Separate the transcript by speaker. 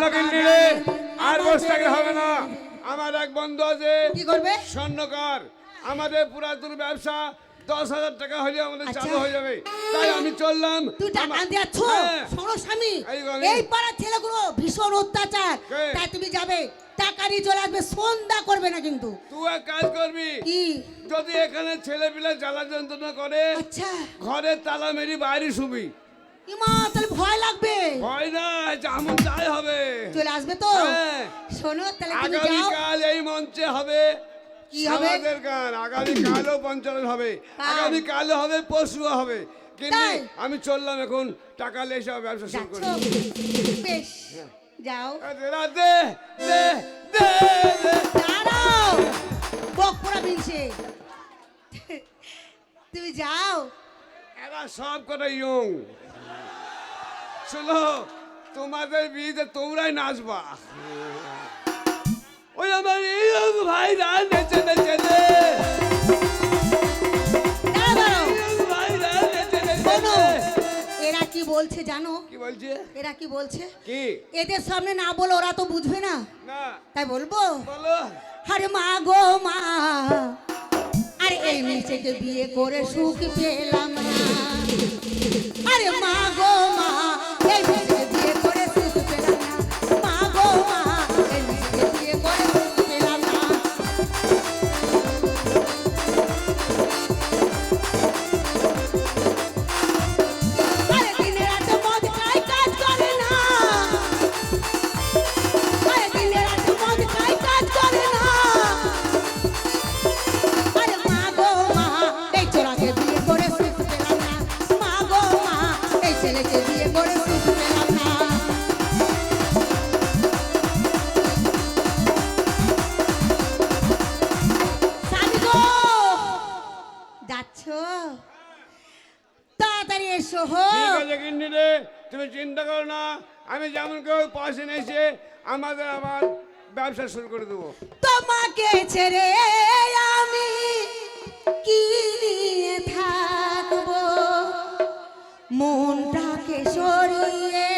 Speaker 1: আর বসে থাকলে হবে না। আমার এক বন্ধু আছে
Speaker 2: কি করবে?
Speaker 1: স্বর্ণকার। আমাদের পুরাতন ব্যবসা দশ হাজার টাকা হলে আমাদের
Speaker 2: আচ্ছা।
Speaker 1: চালু হয়ে যাবে। তাই আমি চললাম।
Speaker 2: তুই টাকা
Speaker 1: হ্যাঁ।
Speaker 2: শোনো স্বামী
Speaker 1: এই
Speaker 2: পাড়ার ছেলেগুলো ভীষণ অত্যাচার। তাই তুমি যাবে টাকা নিয়ে চলে আসবে সন্ধ্যা করবে না কিন্তু।
Speaker 1: তুই এক কাজ করবি।
Speaker 2: কি?
Speaker 1: যদি এখানে ছেলেপিলে জ্বালা যন্ত্রণা করে
Speaker 2: আচ্ছা।
Speaker 1: ঘরে তালা মেরি বাইরে শুবি।
Speaker 2: ইমা তাহলে ভয় লাগবে।
Speaker 1: যেমন যাই হবে।
Speaker 2: চলে আসবে তো?
Speaker 1: হ্যাঁ।
Speaker 2: শোনো তাহলে তুমি যাও।
Speaker 1: আগামীকাল এই মঞ্চে হবে।
Speaker 2: কি হবে?
Speaker 1: সমাজের গান আগামীকালও হবে। আগামীকালও হবে পরশুও হবে। কিন্তু আমি চললাম এখন টাকা লেসে ব্যবসা শুরু করি।
Speaker 2: বেশ যাও।
Speaker 1: দে দে দে দে দে।
Speaker 2: দাঁড়াও। বক পড়া মিলছে তুমি যাও।
Speaker 1: এরা সব কটা ইয়ং শোনো তোমাদের বিয়েতে তোমরাই নাচবা। ওই আমার নেচে নেচে নে।
Speaker 2: এরা কি বলছে জানো?
Speaker 1: কি বলছে?
Speaker 2: এরা কি বলছে?
Speaker 1: কি?
Speaker 2: এদের সামনে না বলে ওরা তো বুঝবে না।
Speaker 1: না।
Speaker 2: তাই বলব?
Speaker 1: বলো।
Speaker 2: আরে মা গো মা। আরে এই মেয়েকে বিয়ে করে সুখ পেলাম না। আরে মা গো মা এই ছোড়াকে করে সুখ পেলাম না মা গো মা এই ছেলেকে বিয়ে করে সুখ পেলাম না যাচ্ছ? তাড়াতাড়ি এসো হো।
Speaker 1: তুমি চিন্তা করো না আমি যেমন কেউ পয়সা নিয়েছে আমাদের আবার ব্যবসা শুরু করে দেবো।
Speaker 2: তোমাকে ছেড়ে আমি কি থাকব? মনটাকে সরিয়ে